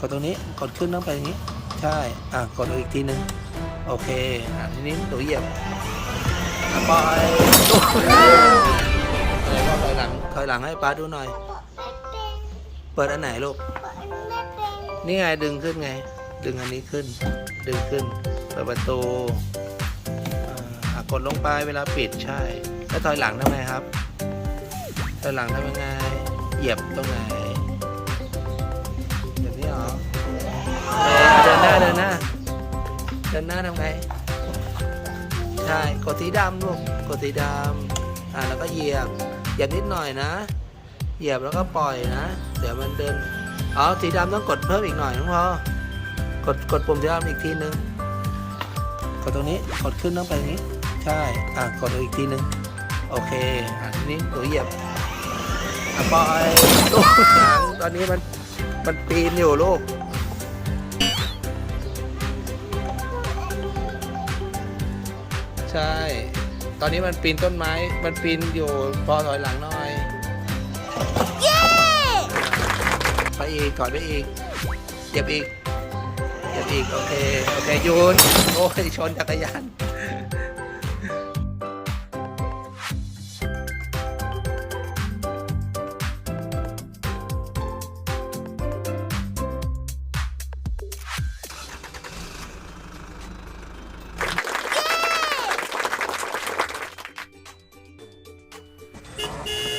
กดตรงนี้กดขึ้นต้องไปอย่างนี้ ใช่อะกดอีกทีหนึ่งโอเคอะทีนี้หนูเหยียบปล่อยถอยหลังถอยหลังให้ป้าดูหน่อย เปิดอันไหนลูกนี่ไงดึงขึ้นไง ดึงอันนี้ขึ้น ดึงขึ้นเปิดประตูอะกดลงไปเวลาปิดใช่ แล้วถอยหลังทำไงครับถอยหลังทำยังไงเหยียบตรงไหน เดินหน้าเดินหน้าเดินหน้าทำไงใช่กดสีดำลูกกดสีดำอ่าแล้วก็เหยียบเหยียบนิดหน่อยนะ เหยียบแล้วก็ปล่อยนะ เดี๋ยวมันเดินอ๋อสีดำต้องกดเพิ่มอีกหน่อยน้องพอกดกดปุ่มสีดำอีกทีนึงกดตรงนี้กดขึ้นต้องไปนี้ ใช่อะกดอีกทีนึงโอเคอะทีนี้หนูเหยียบอะปล่อยลูกหางตอนนี้มันมันปีนอยู่ลูก ใช่ ตอนนี้มันปีนต้นไม้ มันปีนอยู่พอถอยหลังหน่อยไปอีกก่อนไปอีกเหยียบอีกเหยียบอีก โอเค โอเคโยนโอ้ยชนจักรยาน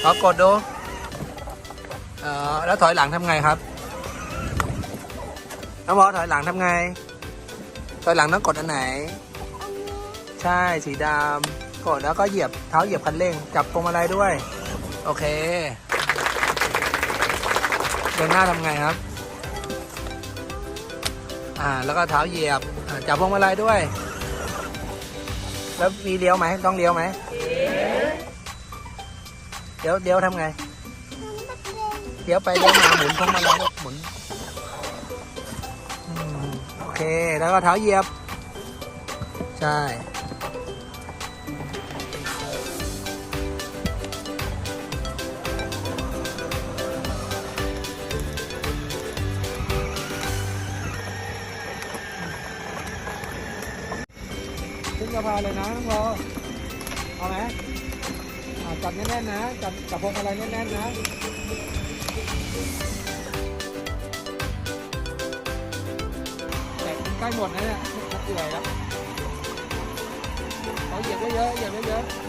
ขอกดดูเอ่อแล้วถอยหลังทำไงครับน้องบอถอยหลังทำไง ถอยหลังต้องกดอันไหน ใช่สีดำกดแล้วก็เหยียบเท้าเหยียบคันเร่งจับพวงมาลัยด้วย โอเคเดินหน้าทำไงครับอ่าแล้วก็เท้าเหยียบจับพวงมาลัยด้วย แล้วมีเลี้ยวไหมต้องเลี้ยวไหม เดี๋ยวเดี๋ยวทำไง เดี๋ยวไปเลี้ยวมาหมุนพวงมาลัยหมุนอืมโอเค แล้วก็เท้าเหยียบ ใช่ ขึ้นกระพราเลยนะน้องพอเอาไหม จับแน่นๆนะ จับจับพวงมาลัยแน่นๆนะแต่ใกล้หมดนะเนี่ยเหนื่อยแล้วเอาเหยียบเยอะๆเหยียบเยอะๆ